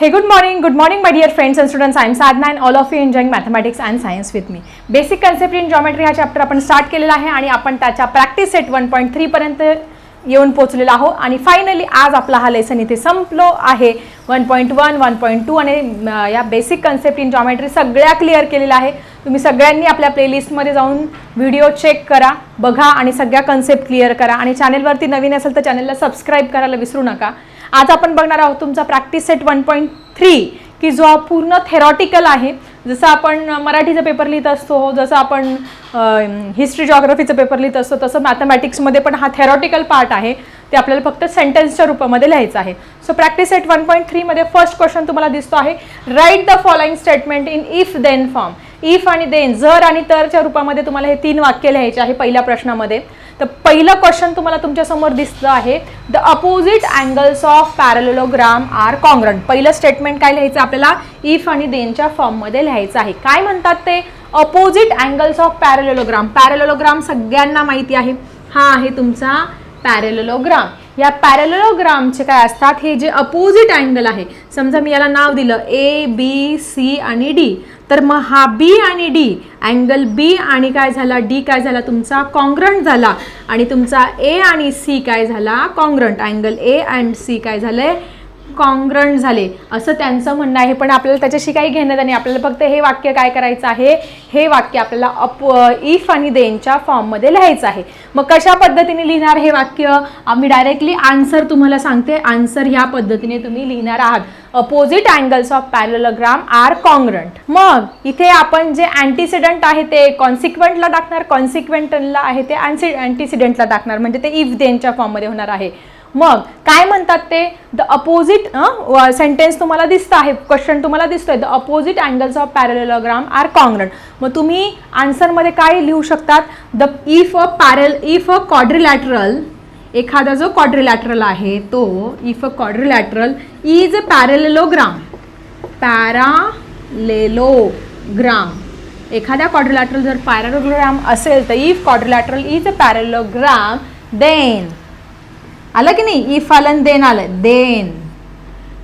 Hey, good morning. Good morning, my dear friends and students. I am Sadhna and all of you enjoying mathematics and science with me. Basic concept in geometry हा chapter आपण start केलेला आहे आणि आपण त्याच्या practice set one point थ्रीपर्यंत येऊन पोहोचलेलो आहोत आणि फायनली आज आपला हा लेसन इथे संपलो आहे one point one one point two आणि या बेसिक कन्सेप्ट इन जॉमेट्री सगळ्या क्लिअर केलेल्या आहे तुम्ही सगळ्यांनी आपल्या प्लेलिस्टमध्ये जाऊन व्हिडिओ चेक करा बघा आणि सगळ्या कन्सेप्ट क्लिअर करा आणि चॅनेलवरती नवीन असेल तर चॅनलला सबस्क्राईब करायला विसरू नका आज आपण बघणार आहोत तुमचा practice set one point three की जो पूर्ण थेरॉटिकल आहे. जसं आपण मराठीचा पेपर लिहित असतो जसं आपण हिस्ट्री जॉग्रफीचं पेपर लिहित असतो तसं मॅथमॅटिक्समध्ये पण हा थेरॉटिकल पार्ट आहे. ते आपल्याला फक्त सेंटेन्सच्या रूपामध्ये लिहायचं आहे. So practice set one point थ्रीमध्ये first question तुम्हाला दिसतो आहे. Right the following statement in if then form if आणि देन जर आणि तरच्या रूपामध्ये तुम्हाला हे तीन वाक्य लिहायचे आहे पहिल्या प्रश्नामध्ये. तर पहिलं क्वेश्चन तुम्हाला तुमच्यासमोर दिसलं दिसतं आहे. The opposite angles of parallelogram are congruent पहिलं स्टेटमेंट काय लिहायचं आपल्याला? इफ आणि देनच्या फॉर्ममध्ये लिहायचं आहे. काय म्हणतात ते? Opposite angles of parallelogram parallelogram सगळ्यांना माहिती आहे. हा आहे तुमचा पॅरेलोग्राम या पॅरेलोग्रामचे काय असतात? हे जे अपोजिट अँगल आहे. समजा मी याला नाव दिलं ए बी सी आणि डी तर मग हा बी आणि डी अँगल बी आणि काय झाला? डी काय झाला? तुमचा कॉंग्रंट झाला. आणि तुमचा ए आणि सी काय झाला? Congruent angle A and C काय झालंय? कॉंग्रंट झाले असं त्यांचं म्हणणं आहे. पण आपल्याला त्याच्याशी काही घेण्यात नाही. आपल्याला फक्त हे वाक्य काय करायचं आहे? हे वाक्य आपल्याला अप इफ आणि देनच्या फॉर्ममध्ये लिहायचं आहे. मग कशा पद्धतीने लिहिणार हे वाक्य? आम्ही डायरेक्टली आन्सर तुम्हाला सांगते. आन्सर ह्या पद्धतीने तुम्ही लिहिणार आहात. Opposite angles of parallelogram are congruent मग इथे आपण जे अँटीसिडंट आहे ते कॉन्सिक्वेंटला टाकणार कॉन्सिक्वेंटला आहे ते अँसि अँटीसिडंटला टाकणार. म्हणजे ते इफ देनच्या फॉर्ममध्ये होणार आहे. मग काय म्हणतात ते? द अपोजिट सेंटेन्स तुम्हाला दिसतं आहे. क्वेश्चन तुम्हाला दिसतोय. The opposite angles of parallelogram are congruent मग तुम्ही आन्सरमध्ये काय लिहू शकतात? The if a parallel if a quadrilateral एखादा जो क्वाड्रिलॅटरल आहे तो if a quadrilateral is a parallelogram parallelogram एखाद्या क्वाड्रिलॅटरल जर पॅरेलोग्राम असेल तर if quadrilateral is a parallelogram then आलं की नाही? इफ आलं देन आलं. Then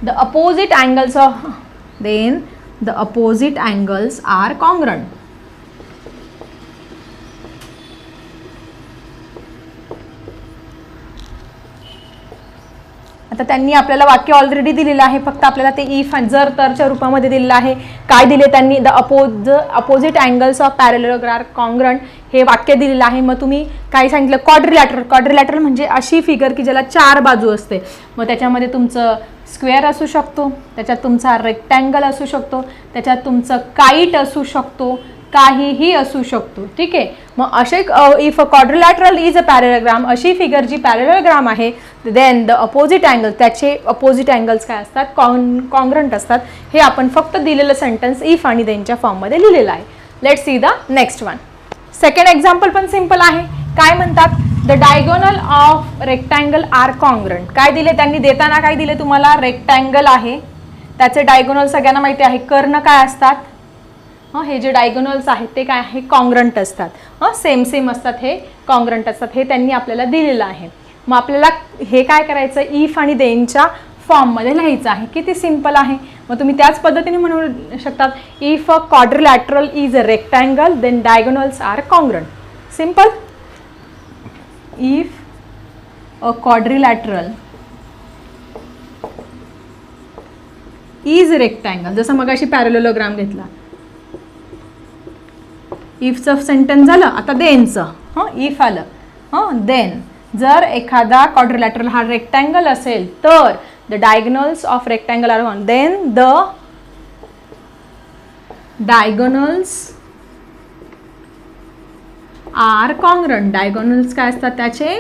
the opposite angles of then the opposite angles are congruent आता त्यांनी आपल्याला वाक्य ऑलरेडी दिलेलं आहे. फक्त आपल्याला ते इफ जर तरच्या रूपामध्ये दिलेलं आहे. काय दिले त्यांनी? The oppose opposite angles of parallelogram congruent हे वाक्य दिलेलं आहे. मग तुम्ही काय सांगितलं क्वाड्रिलॅटरल क्वाड्रिलॅटरल म्हणजे अशी फिगर की ज्याला चार बाजू असते. मग त्याच्यामध्ये तुमचं स्क्वेअर असू शकतो त्याच्यात तुमचा रेक्टँगल असू शकतो त्याच्यात तुमचं काईट असू शकतो काहीही असू शकतो. ठीक आहे? मग असे if a quadrilateral is a parallelogram अशी फिगर जी पॅरेग्राम आहे देन द अपोजिट अँगल त्याचे अपोजिट अँगल्स काय असतात? कॉन कॉन्ग्रंट असतात. हे आपण फक्त दिलेलं सेंटेन्स इफ आणि देनच्या फॉर्ममध्ये लिहिलेलं आहे. Let see the next one second example पण सिंपल आहे. काय म्हणतात? The diagonal of rectangle are congruent काय दिले? त्यांनी देताना काय दिले तुम्हाला? रेक्टँगल आहे. त्याचे डायगोनल सगळ्यांना माहिती आहे. कर्ण काय असतात? हं हे जे डायगोनल्स आहेत ते काय आहे? कॉन्ग्रंट असतात. हं सेम सेम असतात हे. कॉन्ग्रंट असतात. हे त्यांनी आपल्याला दिलेलं आहे. मग आपल्याला हे काय करायचं? इफ आणि देनच्या फॉर्ममध्ये लिहायचं आहे. किती सिंपल आहे? मग तुम्ही त्याच पद्धतीने म्हणू शकतात if a quadrilateral is a rectangle then diagonals are congruent simple if a quadrilateral is rectangle जसं मगाशी पॅरेलोलोग्राम घेतला. इफचं सेंटेन्स झालं आता देनचं हं इफ आलं. हं देन जर एखादा क्वाड्रिलॅटरल हा रेक्टँगल असेल तर the diagonals of rectangle are one then the diagonals are congruent diagonals काय असतात त्याचे?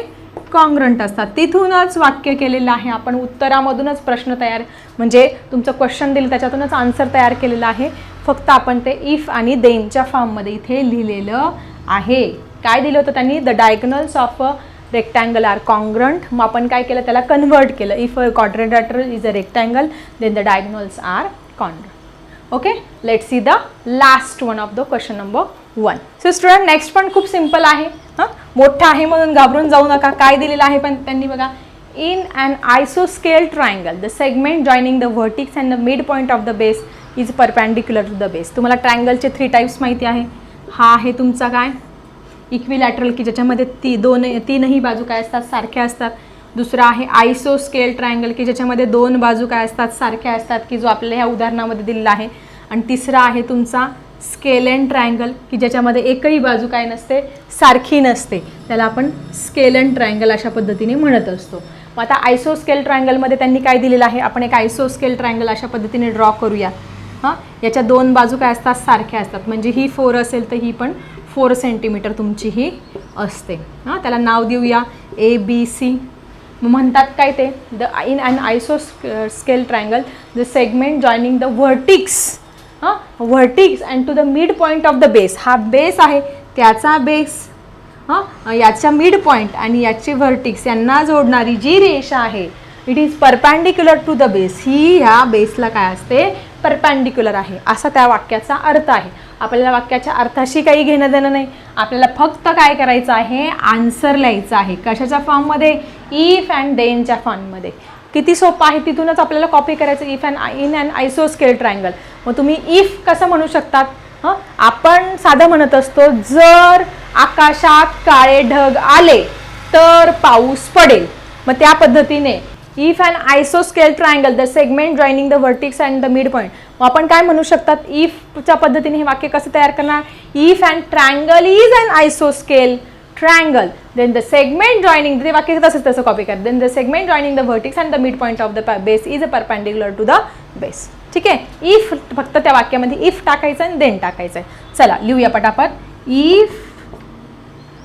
कॉंग्रंट असतात. तिथूनच वाक्य केलेलं आहे. आपण उत्तरामधूनच प्रश्न तयार म्हणजे तुमचं क्वेश्चन दिलं त्याच्यातूनच आन्सर तयार केलेलं आहे. फक्त आपण ते इफ आणि देनच्या फॉर्ममध्ये इथे लिहिलेलं आहे. काय दिलं होतं त्यांनी? The diagonals of a rectangle are congruent मग आपण काय केलं? त्याला कन्वर्ट केलं. If a quadrilateral is a rectangle then the diagonals are congruent okay let see the last one of the question number one so student next पण खूप simple आहे. हां? मोठं आहे म्हणून घाबरून जाऊ नका. काय दिलेलं आहे पण त्यांनी बघा. In an isoscale triangle the segment joining the vertex and the midpoint of the base is perpendicular to the base. तुम्हाला ट्रायंगलचे थ्री टाईप्स माहिती आहे. हा आहे तुमचा काय? इक्विलॅटरल की ज्याच्यामध्ये ती दोन तीनही बाजू काय असतात सारख्या असतात. दुसरा आहे आयसो स्केल ट्रायंगल की ज्याच्यामध्ये दोन बाजू काय असतात सारख्या असतात की जो आपल्याला ह्या उदाहरणामध्ये दिलेला आहे. आणि तिसरा आहे तुमचा स्केलन ट्रायंगल की ज्याच्यामध्ये एकही बाजू काय नसते सारखी नसते. त्याला आपण स्केलन ट्रायंगल अशा पद्धतीने म्हणत असतो. मग आता आयसो स्केल ट्रायंगलमध्ये त्यांनी काय दिलेलं आहे? आपण एक आयसो स्केल ट्रायंगल अशा पद्धतीने ड्रॉ करूया. हां? याच्या दोन बाजू काय असतात सारख्या असतात. म्हणजे ही फोर असेल तर ही पण फोर सेंटीमीटर तुमची ही असते. हां त्याला नाव देऊया ए बी सी म्हणतात काय ते? द इन अँड आयसो scale triangle the segment joining the vertex हां vertex and to the mid point of the base हा बेस आहे त्याचा बेस हां याच्या मिड पॉईंट आणि याचे व्हर्टिक्स यांना जोडणारी जी रेषा आहे it is perpendicular to the base ही ह्या बेसला काय असते? परपॅन्डिक्युलर आहे. असा त्या वाक्याचा अर्थ आहे. आपल्याला वाक्याच्या अर्थाशी काही घेणं देणं नाही. आपल्याला फक्त काय करायचं आहे? आन्सर लिहायचं आहे. कशाच्या फॉर्ममध्ये इफ अँड देनच्या फॉर्ममध्ये किती सोपं आहे? तिथूनच आपल्याला कॉपी करायचं. इफ अँड इन अँड आयसो स्केल ट्रायंगल मग तुम्ही इफ कसं म्हणू शकतात? हं? आपण साधं म्हणत असतो जर आकाशात काळे ढग आले तर पाऊस पडेल. मग त्या पद्धतीने इफ अँड आयसो scale triangle the segment joining the vertex and the mid point मग आपण काय म्हणू शकतात? इफच्या पद्धतीने हे वाक्य कसं तयार करणार? If and triangle is and आयसो scale triangle then the segment joining ते वाक्य तसंच तसं कॉपी कर. Then the segment joining the vertex and the mid point of the base is a perpendicular to the base ठीक आहे? If फक्त त्या वाक्यामध्ये इफ टाकायचं आणि देन टाकायचं आहे. चला लिहूया पटापट. If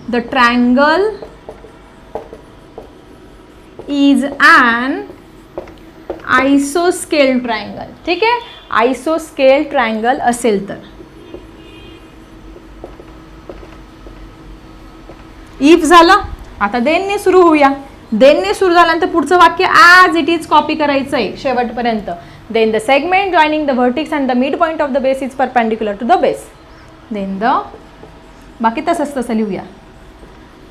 the triangle is an आयसोस्केल ट्रायंगल ठीक आहे? आयसोस्केल ट्रायंगल असेल तर. इफ झालं आता देनने सुरू होऊया. देनने सुरू झाल्यानंतर पुढचं वाक्य ॲज इट इज कॉपी करायचं आहे शेवटपर्यंत. Then the segment joining the vertex and the mid point of the base is perpendicular to the base then the बाकी तसंच तसं लिहूया.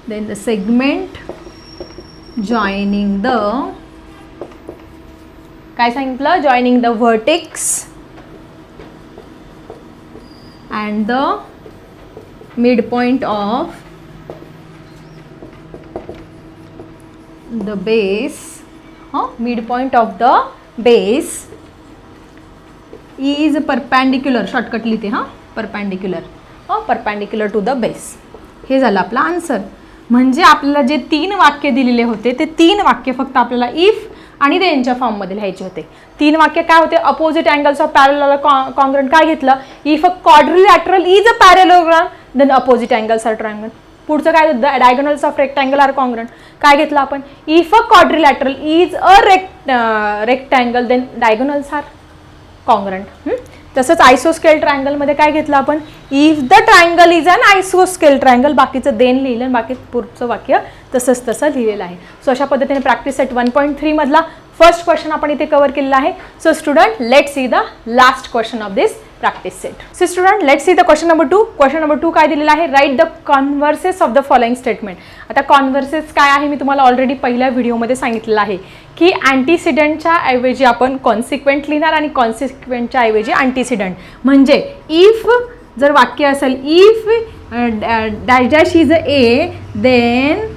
Then the segment joining the काय सांगितलं? Joining the vertex and the mid point of the base mid midpoint of the base is perpendicular. Shortcut लिहिते हां perpendicular हां perpendicular to the base हे झालं आपलं आन्सर म्हणजे आपल्याला जे तीन वाक्य दिलेले होते ते तीन वाक्य फक्त आपल्याला इफ आणि देनच्या फॉर्ममध्ये लिहायचे होते. तीन वाक्य काय होते? Opposite angles of parallel congruent काय घेतलं? If a quadrilateral is a parallelogram then opposite angles are triangle पुढचं काय होतं? Diagonals of rectangle are congruent काय घेतलं आपण? If a quadrilateral is a rect rectangle then diagonals are congruent तसंच आयसोस्केल ट्रायंगलमध्ये काय घेतलं आपण? If the triangle is an आयसोस्केल ट्रायंगल बाकीचं देन लिहिलं आणि बाकी पुढचं वाक्य तसंच तसं लिहिलेलं आहे. सो अशा पद्धतीने प्रॅक्टिस सेट वन पॉईंट थ्रीमधला फर्स्ट क्वेश्चन आपण इथे कव्हर केलेला आहे. So student let see the last question of this practice set so student let see the question number two question number two काय दिलेला आहे? Right the converses of the following statement आता converses काय आहे? मी तुम्हाला already पहिल्या व्हिडिओमध्ये सांगितलेलं आहे की अँटीसिडंटच्या ऐवजी आपण कॉन्सिक्वेंट लिहिणार आणि कॉन्सिक्वेंटच्या ऐवजी अँटीसिडंट म्हणजे इफ जर वाक्य असेल if dash dash is a A then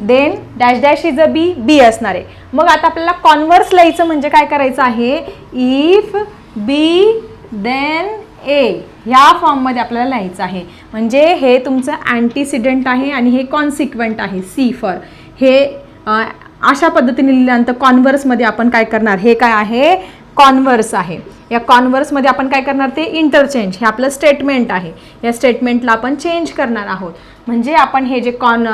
then dash dash is a B B असणार. आहे मग आता आपल्याला कॉन्व्हर्स लिहायचं म्हणजे काय करायचं आहे? इफ बी देन ए ह्या फॉर्ममध्ये आपल्याला लिहायचं आहे. म्हणजे हे तुमचं अँटीसिडेंट आहे आणि हे कॉन्सिक्वेंट आहे. सी फॉर हे अशा पद्धतीने लिहिल्यानंतर कॉन्व्हर्समध्ये आपण काय करणार? हे काय आहे? कॉन्व्हर्स आहे. या कॉन्व्हर्समध्ये आपण काय करणार ते इंटरचेंज हे आपलं स्टेटमेंट आहे. या स्टेटमेंटला आपण चेंज करणार आहोत. म्हणजे आपण हे जे कॉन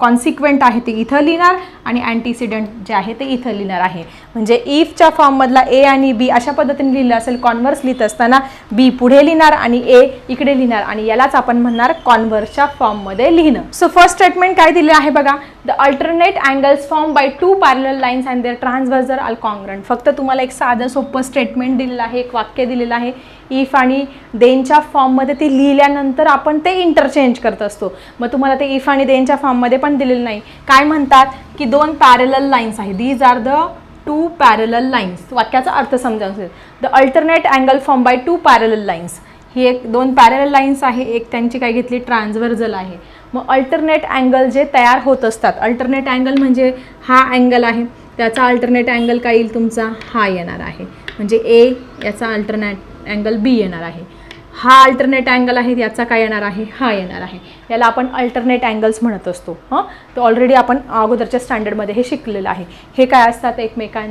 कॉन्सिक्वेंट आहे ते इथं लिहिणार आणि अँटीसिडंट जे आहे ते इथं लिहिणार आहे. म्हणजे इफच्या फॉर्ममधला ए आणि बी अशा पद्धतीने लिहिलं असेल कॉन्वर्स लिहित असताना बी पुढे लिहिणार आणि ए इकडे लिहिणार आणि यालाच आपण म्हणणार कॉन्वर्सच्या फॉर्ममध्ये लिहिणं. सो फर्स्ट स्टेटमेंट काय दिले आहे बघा? The alternate angles form by two parallel lines and their transversal congruent फक्त तुम्हाला एक साधं सोपं स्टेटमेंट दिलं दिलेलं आहे एक वाक्य दिलेलं आहे. इफ आणि देनच्या फॉर्ममध्ये ती लिहिल्यानंतर आपण ते इंटरचेंज करत असतो. मग तुम्हाला ते इफ आणि देनच्या फॉर्ममध्ये पण दिलेलं नाही. काय म्हणतात? की दोन पॅरल लाईन्स आहे. These are the two parallel lines वाक्याचा अर्थ समजावून असेल the alternate angle form by two parallel lines ही एक दोन पॅरेलल लाईन्स आहे. एक त्यांची काय घेतली? ट्रान्सव्हर्जल आहे. मग अल्टरनेट अँगल जे तयार होत असतात. अल्टरनेट अँगल म्हणजे हा अँगल आहे. त्याचा अल्टरनेट अँगल काय येईल तुमचा हा येणार आहे. म्हणजे ए याचा अल्टरनेट अँगल बी येणार आहे. हा अल्टरनेट अँगल आहे याचा काय येणार आहे? हा येणार आहे. याला आपण अल्टरनेट अँगल्स म्हणत असतो. हां? तर ऑलरेडी आपण अगोदरच्या स्टँडर्डमध्ये हे शिकलेलं आहे. हे काय असतात? एकमेकां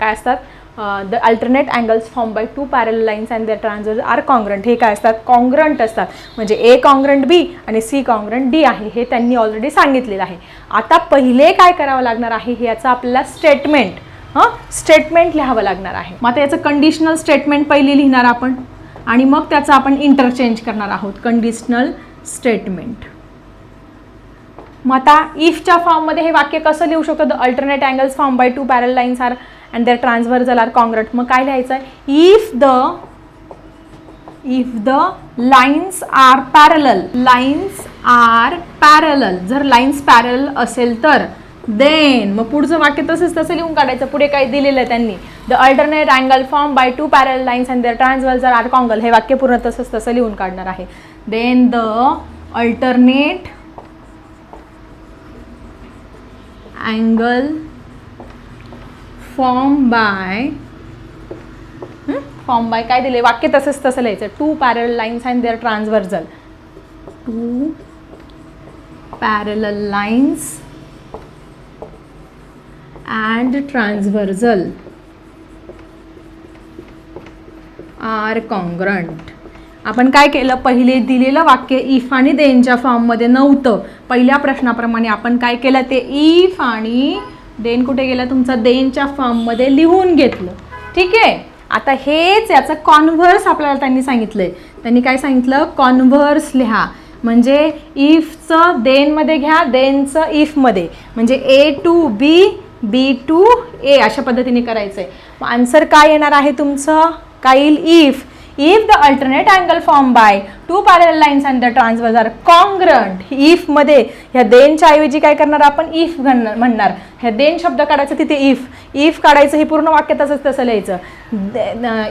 काय असतात? The alternate angles form by two parallel lines and the transversal are congruent हे काय असतात? कॉन्ग्रंट असतात. म्हणजे ए कॉन्ग्रंट बी आणि सी कॉन्ग्रंट डी आहे. हे त्यांनी ऑलरेडी सांगितलेलं आहे. आता पहिले काय करावं लागणार आहे? याचं आपल्याला स्टेटमेंट हां? स्टेटमेंट लिहावं लागणार आहे. मग आता याचं कंडिशनल स्टेटमेंट पहिले लिहिणार आपण. आणि मग त्याचं आपण इंटरचेंज करणार आहोत. कंडिशनल स्टेटमेंट मग आता इफच्या फॉर्ममध्ये हे वाक्य कसं लिहू शकतो? The alternate angles form by two parallel lines are and their transversal are congruent मग काय लिहायचं? आहे if the if the lines are parallel lines are parallel जर लाईन्स पॅरल असेल तर देन मग पुढचं वाक्य तसंच तसं लिहून काढायचं. पुढे काही दिलेलं आहे त्यांनी. The alternate angle form by two parallel lines and their transversal are congruent हे वाक्य पूर्ण तसंच तसं लिहून काढणार आहे. Then the alternate angle form by form by काय दिले वाक्य तसंच तसं लिहायचं. Two parallel lines and their transversal two parallel lines and transversal are congruent आपण काय केलं? पहिले दिलेलं वाक्य इफ आणि देनच्या फॉर्ममध्ये नव्हतं. पहिल्या प्रश्नाप्रमाणे आपण काय केलं? ते इफ आणि देन कुठे गेलं? तुमचा देनच्या फॉर्ममध्ये लिहून घेतलं. ठीक आहे? आता हेच याचं कॉन्व्हर्स आपल्याला त्यांनी सांगितलंय. त्यांनी काय सांगितलं? कॉन्व्हर्स लिहा. म्हणजे इफचं देनमध्ये घ्या देनचं इफमध्ये म्हणजे ए टू बी बी टू ए अशा पद्धतीने करायचं आहे मग आन्सर काय येणार आहे तुमचं? काय येईल if if the alternate angle form by to lines and and the are R if मध्ये ह्या देनच्या ऐवजी काय करणार आपण? इफ म्हणणार. ह्या देन शब्द काढायचं तिथे इफ इफ काढायचं हे पूर्ण वाक्य तसंच तसं लिहायचं.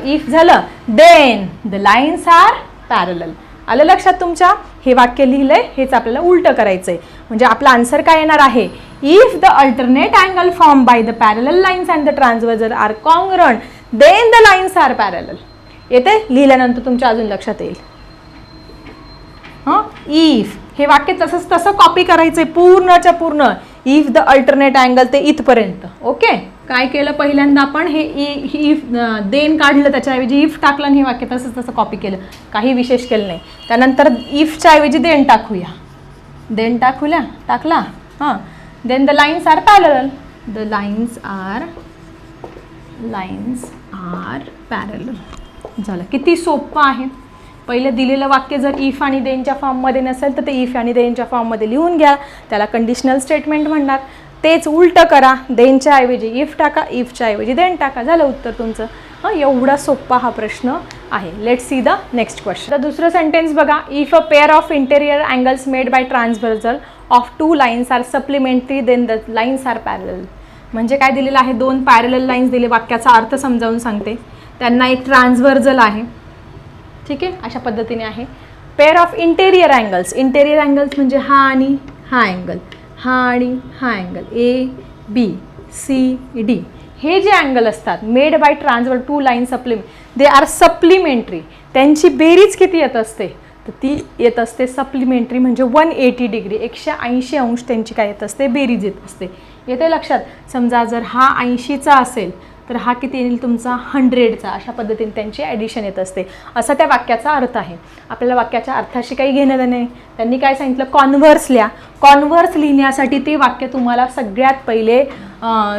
इफ झालं then the lines are parallel आलं लक्षात तुमच्या? हे वाक्य लिहिलंय हेच आपल्याला उलटं करायचं आहे म्हणजे आपला आन्सर काय येणार आहे? If the alternate angle form by the parallel lines and the transversal are congruent then the lines are parallel येते लिहिल्यानंतर तुमच्या अजून लक्षात येईल. हां? इफ हे वाक्य तसंच तसं कॉपी करायचं आहे पूर्णच्या पूर्ण. इफ द अल्टरनेट अँगल ते इथपर्यंत. ओके काय केलं पहिल्यांदा आपण? हे इफ देन काढलं त्याच्याऐवजी इफ टाकलं आणि हे वाक्य तसंच तसं कॉपी केलं. काही विशेष केलं नाही. त्यानंतर इफच्या ऐवजी देन टाकूया. देन टाकूया? टाकला? हां. Then the lines are parallel the lines are lines are parallel झालं. किती सोपं आहे. पहिलं दिलेलं वाक्य जर इफ आणि देनच्या फॉर्ममध्ये नसेल तर ते इफ आणि देनच्या फॉर्ममध्ये लिहून घ्या. त्याला कंडिशनल स्टेटमेंट म्हणणार. तेच उलटं करा. देनच्या ऐवजी इफ टाका इफच्या ऐवजी देन टाका. झालं उत्तर तुमचं. हां एवढा सोप्पा हा प्रश्न आहे. Let see the next question तर दुसरं सेंटेन्स बघा. If a pair of interior angles made by transversal of two lines are supplementary then the lines are parallel म्हणजे काय दिलेलं आहे? दोन पॅरल लाईन्स दिले. वाक्याचा अर्थ समजावून सांगते. त्यांना एक ट्रान्सव्हर्जल आहे. ठीक आहे? अशा पद्धतीने आहे. Pair of interior angles interior angles म्हणजे हा आणि हा अँगल हा आणि हा angle A B C D हे जे अँगल असतात made by transversal two line supplement they are supplementary त्यांची बेरीज किती येत असते? तर ती येत असते सप्लिमेंटरी म्हणजे वन एटी डिग्री एकशे ऐंशी अंश त्यांची काय येत असते? बेरीज येत असते. येते लक्षात? समजा जर हा ऐंशीचा असेल तर हा किती येईल तुमचा? हंड्रेडचा अशा पद्धतीने त्यांची ॲडिशन येत असते. असा त्या वाक्याचा अर्थ आहे. आपल्याला वाक्याच्या अर्थाशी काही घेणं नाही. त्यांनी काय सांगितलं? कॉन्व्हर्स लिहा. कॉन्व्हर्स लिहिण्यासाठी ते वाक्य तुम्हाला सगळ्यात पहिले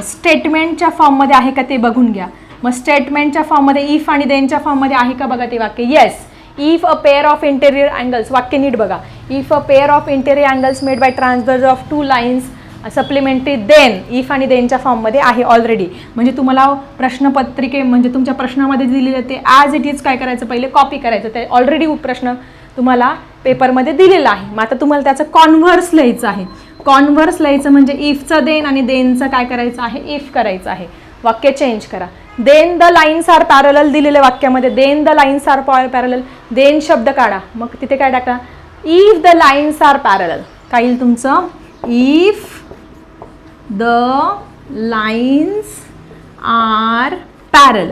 स्टेटमेंटच्या फॉर्ममध्ये आहे का ते बघून घ्या. मग स्टेटमेंटच्या फॉर्ममध्ये इफ आणि देनच्या फॉर्ममध्ये आहे का बघा ते वाक्य? Yes if a pair of interior angles वाक्य नीट बघा. If a pair of interior angles made by transverse of two lines supplementary then if आणि देनच्या फॉर्ममध्ये आहे ऑलरेडी म्हणजे तुम्हाला प्रश्नपत्रिके म्हणजे तुमच्या प्रश्नामध्ये दिलेले ते ॲज इट इज काय करायचं? पहिले कॉपी करायचं. ते ऑलरेडी प्रश्न तुम्हाला पेपरमध्ये दिलेला आहे. मग आता तुम्हाला त्याचं कॉन्व्हर्स लिहायचं आहे. कॉन्व्हर्स लिहायचं म्हणजे इफचं देन आणि देनचं काय करायचं आहे? इफ करायचं आहे. वाक्य चेंज करा. Then the lines are parallel दिलेल्या वाक्यामध्ये. Then the lines are parallel then शब्द काढा. मग तिथे काय टाका? If the lines are parallel काय येईल तुमचं? If the lines are parallel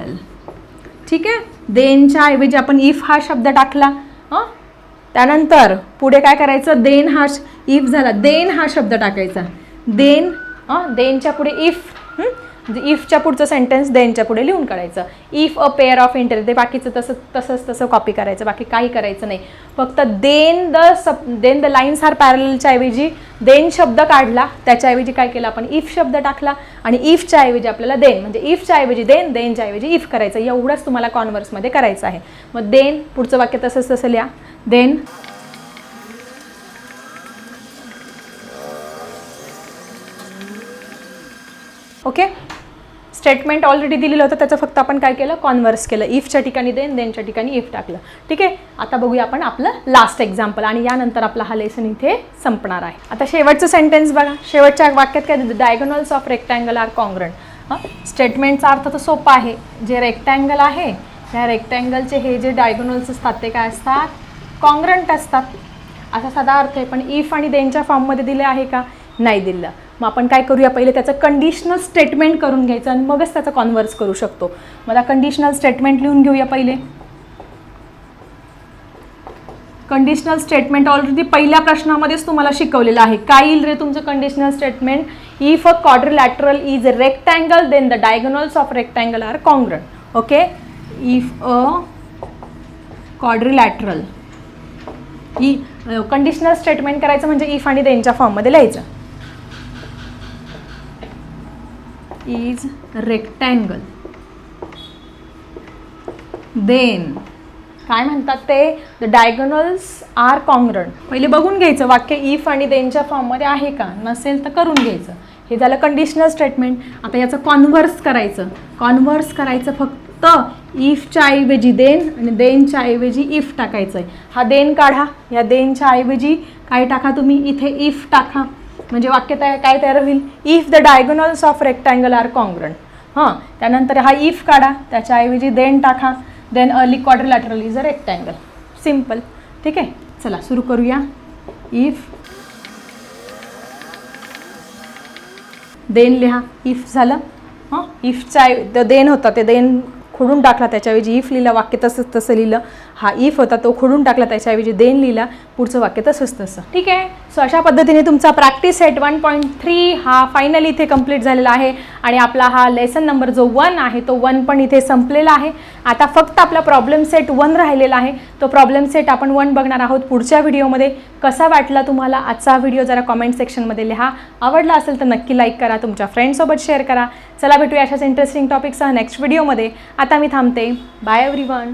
ठीक आहे? देनच्या ऐवजी आपण इफ हा शब्द टाकला हां? त्यानंतर पुढे काय करायचं? देन हा इफ झाला. देन हा शब्द टाकायचा. देन हां? देनच्या पुढे इफ म्हणजे इफच्या पुढचं सेंटेन्स देनच्या पुढे लिहून काढायचं. If a pair of inter ते बाकीचं तसं तसंच तसं कॉपी करायचं बाकी काही करायचं नाही. फक्त then the sub then the lines are पॅरलच्या ऐवजी देन शब्द काढला त्याच्याऐवजी काय केलं आपण? इफ शब्द टाकला आणि इफच्या ऐवजी आपल्याला देन म्हणजे इफच्या ऐवजी देन देनच्या ऐवजी इफ करायचं. एवढंच तुम्हाला कॉन्व्हर्समध्ये करायचं आहे. मग देन पुढचं वाक्य तसंच तसं लिहा. देन ओके स्टेटमेंट ऑलरेडी दिलेलं होतं त्याचं फक्त आपण काय केलं? कॉन्व्हर्स केलं. इफच्या ठिकाणी देन देनच्या ठिकाणी इफ टाकलं. ठीक आहे? आता बघूया आपण आपलं लास्ट एक्झाम्पल आणि यानंतर आपला हा लेसन इथे संपणार आहे. आता शेवटचं सेंटेन्स बघा. शेवटच्या वाक्यात काय diagonals of rectangle are congruent स्टेटमेंटचा अर्थ तर सोपा आहे. जे रेक्टँगल आहे त्या रेक्टँगलचे हे जे डायगोनल्स असतात ते काय असतात? कॉन्ग्रंट असतात. असा साधा अर्थ आहे. पण इफ आणि देनच्या फॉर्ममध्ये दिले आहे का? नाही दिलं. मग आपण काय करूया? पहिले त्याचं कंडिशनल स्टेटमेंट करून घ्यायचं आणि मगच त्याचा कॉन्व्हर्स करू शकतो. मला कंडिशनल स्टेटमेंट लिहून घेऊया पहिले. कंडिशनल स्टेटमेंट ऑलरेडी पहिल्या प्रश्नामध्येच तुम्हाला शिकवलेलं आहे. काय येईल रे तुमचं conditional statement if a quadrilateral is a rectangle then the diagonals of rectangle are congruent okay if a quadrilateral E conditional statement करायचं म्हणजे इफ आणि देनच्या फॉर्ममध्ये लिहायचं. Is rectangle. देन काय म्हणतात ते? द डायगनल्स आर कॉन्ग्रंट पहिले बघून घ्यायचं वाक्य इफ आणि देनच्या फॉर्ममध्ये आहे का? नसेल तर करून घ्यायचं. हे झालं कंडिशनल स्टेटमेंट आता याचं कॉन्व्हर्स करायचं. कॉन्व्हर्स करायचं फक्त इफच्या ऐवजी देन आणि देनच्या ऐवजी इफ टाकायचं आहे हा देन काढा. या देनच्या ऐवजी काय टाका तुम्ही? इथे इफ टाका. म्हणजे वाक्य तयार काय तयार होईल? If the diagonals of rectangle are congruent हां त्यानंतर हा इफ काढा त्याच्याऐवजी देन टाका. Then early quadrilateral is a rectangle simple ठीक आहे? चला सुरू करूया. इफ देन लिहा. इफ झालं. हां इफचा देन होता ते देन खोडून टाकला त्याच्याऐवजी इफ लिहिलं वाक्य तसंच तसं लिहिलं. हा इफ होता तो खोडून टाकला त्याच्याऐवजी देन लिहिला पुढचं वाक्य तसंच तसं. ठीक आहे? सो अशा पद्धतीने तुमचा practice set one point three हा फायनली इथे कंप्लीट झालेला आहे. आणि आपला हा लेसन नंबर जो वन आहे तो वन पण इथे संपलेला आहे. आता फक्त आपला प्रॉब्लेम सेट वन राहिलेला आहे. तो प्रॉब्लेम सेट आपण वन बघणार आहोत पुढच्या व्हिडिओमध्ये कसा वाटला तुम्हाला आजचा व्हिडिओ जरा कॉमेंट सेक्शनमध्ये लिहा. आवडला असेल तर नक्की लाईक करा. तुमच्या फ्रेंडसोबत शेअर करा. चला भेटूया अशाच इंटरेस्टिंग टॉपिकसह नेक्स्ट व्हिडिओमध्ये आता मी थांबते. Bye every one